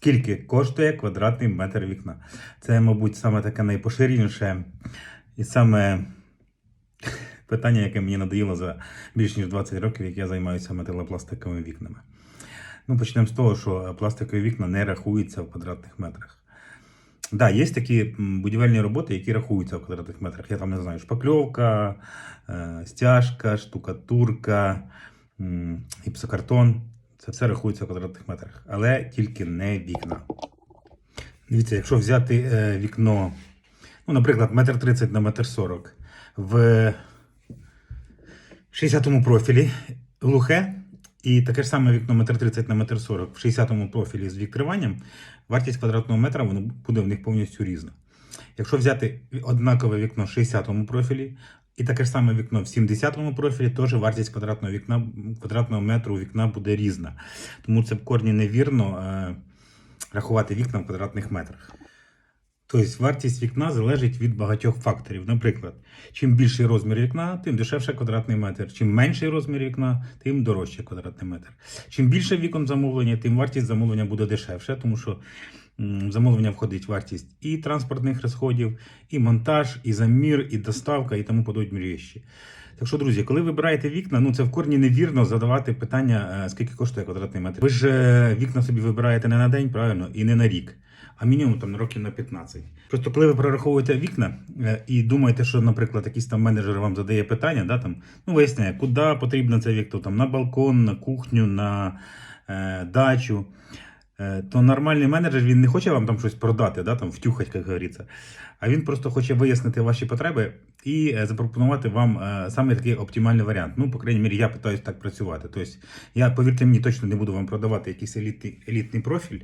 Скільки коштує квадратний метр вікна? Це, мабуть, саме таке найпоширеніше і саме питання, яке мені надоїло за більш ніж 20 років, як я займаюся металопластиковими вікнами. Ну, почнемо з того, що пластикові вікна не рахуються в квадратних метрах. Так, да, є такі будівельні роботи, які рахуються в квадратних метрах. Я там не знаю, шпакльовка, е, стяжка, штукатурка, гіпсокартон. Це все рахується в квадратних метрах, але тільки не вікна. Дивіться, якщо взяти е, вікно, ну, наприклад, метр 30 на метр 40 в 60-му профілі глухе, і таке ж саме вікно метр 30 на метр 40 в 60-му профілі з відкриванням, вартість квадратного метра воно буде в них повністю різна. Якщо взяти однакове вікно в 60-му профілі і таке ж саме вікно в 70-му профілі, теж вартість квадратного вікна, квадратного метру вікна буде різна. Тому це в корні невірно е, рахувати вікна в квадратних метрах. Тобто вартість вікна залежить від багатьох факторів. Наприклад, чим більший розмір вікна, тим дешевше квадратний метр. Чим менший розмір вікна, тим дорожче квадратний метр. Чим більше вікон замовлення, тим вартість замовлення буде дешевше, тому що в замовлення входить вартість і транспортних розходів, і монтаж, і замір, і доставка, і тому подобні речі. Так що, друзі, коли вибираєте вікна, ну це в корні невірно задавати питання, е, скільки коштує квадратний метр. Ви ж е, вікна собі вибираєте не на день, правильно, і не на рік, а мінімум там років на 15. Просто коли ви прораховуєте вікна е, і думаєте, що, наприклад, якийсь там менеджер вам задає питання, да, там, ну виясняє, куди потрібно це вікно, там на балкон, на кухню, на е, дачу. Е, То нормальний менеджер він не хоче вам там щось продати, да, там втюхать, як говориться. А він просто хоче вияснити ваші потреби і е, запропонувати вам е, саме такий оптимальний варіант. Ну, по крайній мірі, я питаюсь так працювати. Тобто, я, повірте мені, точно не буду вам продавати якийсь елітний, елітний профіль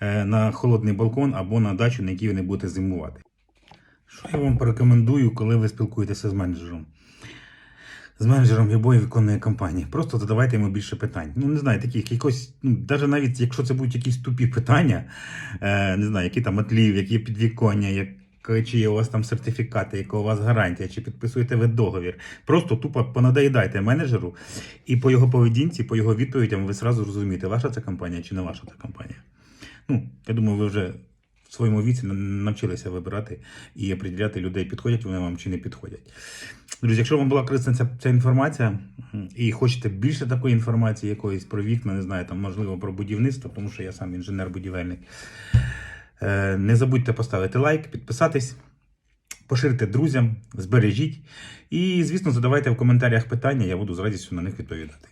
на холодний балкон або на дачу, на якій ви не будете зимувати. Що я вам порекомендую, коли ви спілкуєтеся з менеджером? З менеджером любої віконної компанії. Просто задавайте йому більше питань. Ну, не знаю, таких якось, ну, навіть навіть якщо це будуть якісь тупі питання, е, не знаю, які там отлів, які підвіконня, як, чи є у вас там сертифікати, яка у вас гарантія, чи підписуєте ви договір. Просто тупо понадоїдайте менеджеру, і по його поведінці, по його відповідям ви зразу зрозумієте, ваша це компанія чи не ваша це компанія. Ну, я думаю, ви вже в своєму віці навчилися вибирати і определяти людей, підходять вони вам чи не підходять. Друзі, якщо вам була корисна ця, ця інформація і хочете більше такої інформації, якоїсь про вікна, не знаю, там можливо про будівництво, тому що я сам інженер-будівельник. Е, не забудьте поставити лайк, підписатись, поширте друзям, збережіть. І, звісно, задавайте в коментарях питання, я буду з радістю на них відповідати.